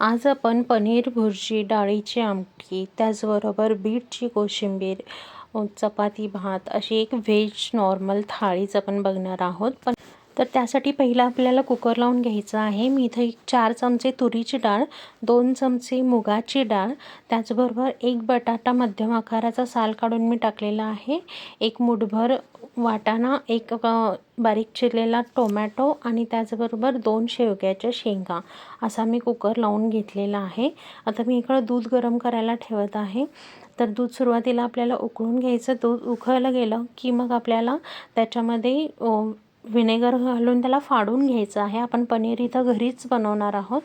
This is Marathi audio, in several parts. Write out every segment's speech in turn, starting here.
आज आपण पनीर भुर्जी डाळीची आमटी त्याचबरोबर बीटची कोशिंबीर चपाती भात अशी एक व्हेज नॉर्मल थाळीच आपण बघणार आहोत. पण तर त्यासाठी पहिलं आपल्याला कुकर लावून घ्यायचं आहे. मी इथं एक चार चमचे तुरीची डाळ दोन चमचे मुगाची डाळ त्याचबरोबर एक बटाटा मध्यम आकाराचा साल काढून मी टाकलेला आहे. एक मुठभर वाटाणा एक बारीक चिरलेला टोमॅटो आणि त्याचबरोबर दोन शेवग्याच्या शेंगा असा मी कुकर लावून घेतलेला आहे. आता मी इकडं दूध गरम करायला ठेवत आहे. तर दूध सुरुवातीला आपल्याला उकळून घ्यायचं. दूध उकळलं गेलं की मग आपल्याला त्याच्यामध्ये व्हिनेगर घालून त्याला फाडून घ्यायचं आहे. आपण पनीर इथं घरीच बनवणार आहोत.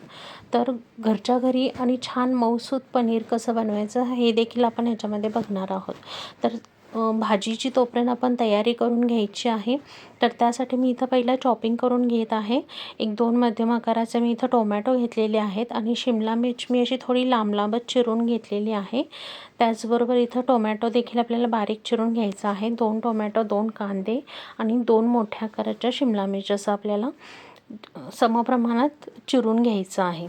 तर घरच्या घरी आणि छान मऊसूत पनीर कसं बनवायचं हे देखील आपण ह्याच्यामध्ये बघणार आहोत. तर भाजीची तोपर्यंत आपण तयारी करून घ्यायची आहे. तर त्यासाठी मी इथं पहिलं चॉपिंग करून घेत आहे. एक दोन मध्यम आकाराचे मी इथं टोमॅटो घेतलेले आहेत आणि शिमला मिर्च मी अशी थोडी लांब लांबच चिरून घेतलेली आहे. त्याचबरोबर इथं टोमॅटो देखील आपल्याला बारीक चिरून घ्यायचा आहे. दोन टोमॅटो दोन कांदे आणि दोन मोठ्या आकाराच्या शिमला मिर्च असं आपल्याला समप्रमाणात चिरून घ्यायचं आहे.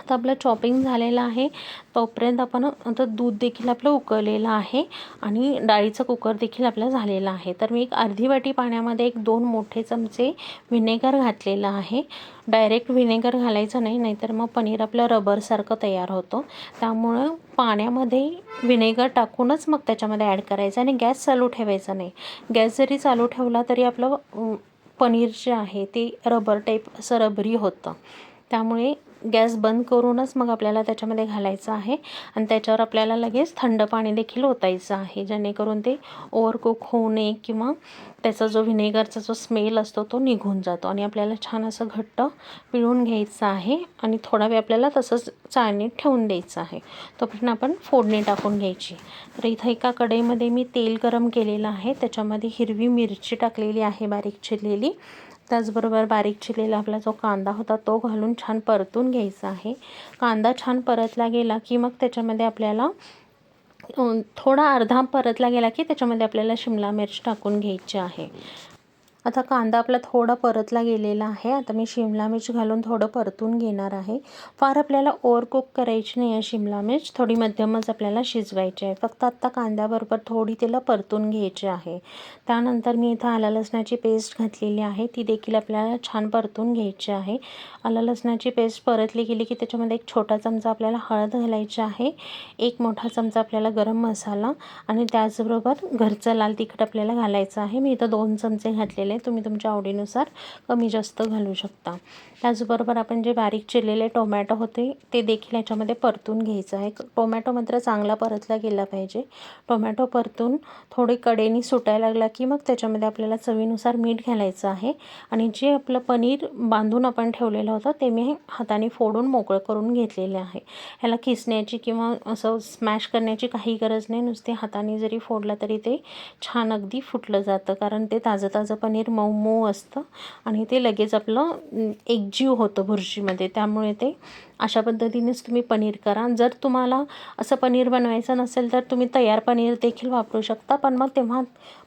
आता आपलं चॉपिंग झालेलं आहे. तोपर्यंत आपण आता दूध देखील आपलं उकळलेलं आहे आणि डाळीचं कुकर देखील आपलं झालेला आहे. तर मी एक अर्धी वाटी पाण्यामध्ये एक दोन मोठे चमचे व्हिनेगर घातलेलं आहे. डायरेक्ट व्हिनेगर घालायचं नाही नाहीतर मग पनीर आपलं रबरसारखं तयार होतं. त्यामुळं पाण्यामध्ये व्हिनेगर टाकूनच मग त्याच्यामध्ये ॲड करायचं आणि गॅस चालू ठेवायचा नाही. गॅस जरी चालू ठेवला तरी आपलं पनीर जे आहे ते रबर टाईप असं रबरी होतं. त्यामुळे गॅस बंद करूनच मग आपल्याला त्याच्यामध्ये घालायचं आहे. आणि त्याच्यावर आपल्याला लगेच थंड पाणी देखील ओतायचं आहे. जेणेकरून ते ओव्हरकुक होऊ नये किंवा त्याचा जो व्हिनेगरचा जो स्मेल असतो तो निघून जातो. आणि आपल्याला छान असं घट्ट पिळून घ्यायचं आहे. आणि थोडा वेळ आपल्याला तसंच चाळणीत ठेवून द्यायचं आहे. तोपर्यंत आपण फोडणी टाकून घ्यायची. तर इथं एका कढईमध्ये मी तेल गरम केलेलं आहे. त्याच्यामध्ये हिरवी मिरची टाकलेली आहे. बारीक चिरलेली. त्याचबरोबर बारीक चिरलेला आपला जो कांदा होता तो घालून छान परतून घ्यायचा आहे. कांदा छान परतला गेला की मग त्याच्यामध्ये आपल्याला थोडा अर्धा परतला गेला की त्याच्यामध्ये आपल्याला शिमला मिर्च टाकून घ्यायची आहे. आता कांदा आपला थोडा परतला गेलेला आहे. आता मी शिमला मिर्च घालून थोडं परतून घेणार आहे. फार आपल्याला ओव्हर कुक करायची नाही आहे शिमला मिर्च. थोडी मध्यमच आपल्याला शिजवायची आहे. फक्त आत्ता कांद्याबरोबर थोडी तिला परतून घ्यायची आहे. त्यानंतर मी इथं आला लसणाची पेस्ट घातलेली आहे. ती देखील आपल्याला छान परतून घ्यायची आहे. आला लसणाची पेस्ट परतली गेली की त्याच्यामध्ये एक छोटा चमचा आपल्याला हळद घालायची आहे. एक मोठा चमचा आपल्याला गरम मसाला आणि त्याचबरोबर घरचं लाल तिखट आपल्याला घालायचं आहे. मी इथं दोन चमचे घातलेले आहे तुम्ही तुमच्या आवडीनुसार कमी जास्त घालू शकता. त्याचबरोबर आपण जे बारीक चिरलेले टोमॅटो होते ते देखील याच्यामध्ये परतून घ्यायचं आहे. टोमॅटो मात्र चांगला परतला गेला पाहिजे. टोमॅटो परतून थोडे कडेनी सुटायला लागला की मग त्याच्यामध्ये आपल्याला चवीनुसार मीठ घालायचं आहे. आणि जे आपलं पनीर बांधून आपण ठेवलेलं होतं ते मी हाताने फोडून मोकळं करून घेतलेले आहे. ह्याला किसण्याची किंवा असं स्मॅश करण्याची काही गरज नाही. नुसते हाताने जरी फोडलं तरी ते छान अगदी फुटलं जातं कारण ते ताजं ताजं पनीर पनीर मऊ मऊ असतं आणि ते लगेच आपलं एकजीव होतं भुर्जीमध्ये. त्यामुळे ते अशा पद्धतीनेच तुम्ही पनीर करा. जर तुम्हाला असं पनीर बनवायचं नसेल तर तुम्ही तयार पनीर देखील वापरू शकता. पण मग तेव्हा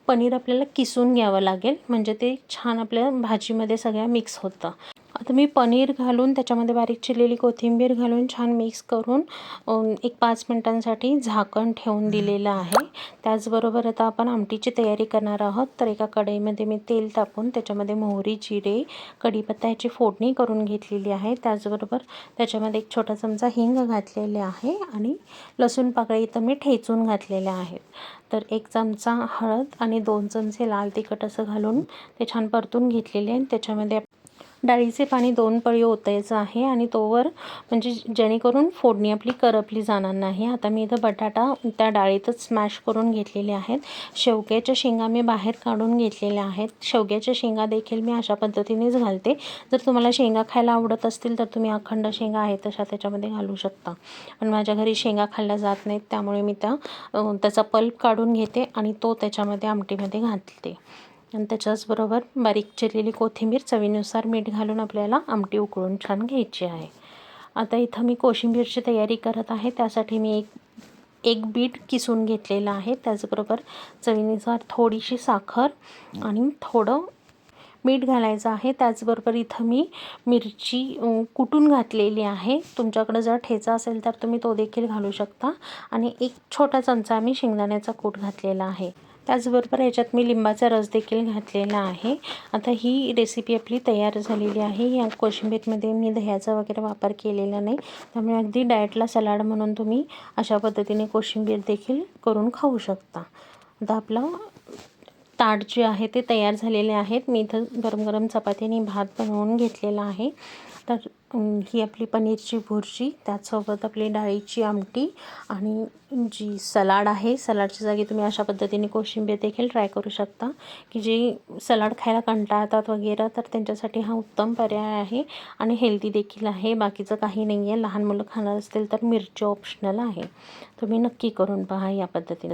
पनीर आपल्याला किसून घ्यावं लागेल. म्हणजे ते छान आपल्या भाजीमध्ये सगळ्या मिक्स होतं. आता मी पनीर घालून त्याच्यामध्ये बारीक चिरलेली कोथिंबीर घालून छान मिक्स करून एक पाच मिनटांसाठी झाकण ठेवून दिलेलं आहे. त्याचबरोबर आता आपण आमटीची तयारी करणार आहोत. तर एका कढईमध्ये मी तेल तापून त्याच्यामध्ये मोहरी जिरे कढीपत्ता याची फोडणी करून घेतलेली आहे. त्याचबरोबर त्याच्यामध्ये एक छोटा चमचा हिंग घातलेले आहे आणि लसूण पाकळी इथं मी ठेचून घातलेल्या आहेत. तर एक चमचा हळद आणि दोन चमचे लाल तिखट असं घालून ते छान परतून घेतलेले आहे त्याच्यामध्ये डाळीचे पाणी दोन पळी ओतायचं आहे आणि तोवर म्हणजे जेणेकरून फोडणी आपली करपली जाणार नाही. आता मी इथं बटाटा त्या डाळीतच स्मॅश करून घेतलेले आहेत. शेवग्याच्या शेंगा मी बाहेर काढून घेतलेल्या आहेत. शेवग्याच्या शेंगा देखील मी अशा पद्धतीनेच घालते. जर तुम्हाला शेंगा खायला आवडत असतील तर तुम्ही अखंड शेंगा आहेत तशा त्याच्यामध्ये घालू शकता. पण माझ्या घरी शेंगा खाल्ल्या जात नाहीत त्यामुळे मी त्या त्याचा पल्प काढून घेते आणि तो त्याच्यामध्ये आमटीमध्ये घालते. आणि त्याच्याचबरोबर बारीक चिरलेली कोथिंबीर चवीनुसार मीठ घालून आपल्याला आमटी उकळून छान घ्यायची आहे. आता इथं मी कोशिंबीरची तयारी करत आहे. त्यासाठी मी एक एक बीट किसून घेतलेलं आहे. त्याचबरोबर चवीनुसार थोडीशी साखर आणि थोडं मीठ घालायचं आहे. त्याचबरोबर इथं मी मिरची कुटून घातलेली आहे. तुमच्याकडं जर ठेचा असेल तर तुम्ही तो देखील घालू शकता. आणि एक छोटा चमचा मी शेंगदाण्याचा कूट घातलेला आहे. त्याचबरोबर याच्यात मी लिंबाचा रस देखील घातलेला आहे. आता ही रेसिपी आपली तयार झालेली आहे. या कोशिंबीरमध्ये मी दह्याचा वगैरे वापर केलेला नाही. त्यामुळे अगदी डाएटला सलाड म्हणून तुम्ही अशा पद्धतीने कोशिंबीर देखील करून खाऊ शकता. आता आपलं ताट जे आहे ते तयार झालेले आहेत. मी इथं गरम गरम चपातीने भात बनवून घेतलेला आहे. तर ही आपली पनीरची भुर्जी त्याचसोबत आपली डाळीची आमटी आणि जी सलाड आहे सलाडच्या जागी तुम्ही अशा पद्धतीने कोशिंबीर देखील ट्राय करू शकता. की जे सलाड खायला कंटाळतात वगैरे तर त्यांच्यासाठी हा उत्तम पर्याय आहे आणि हेल्दी देखील आहे. बाकीचं काही नाही आहे लहान मुलं खाणार असतील तर मिरची ऑप्शनल आहे. तुम्ही नक्की करून पहा या पद्धतीने.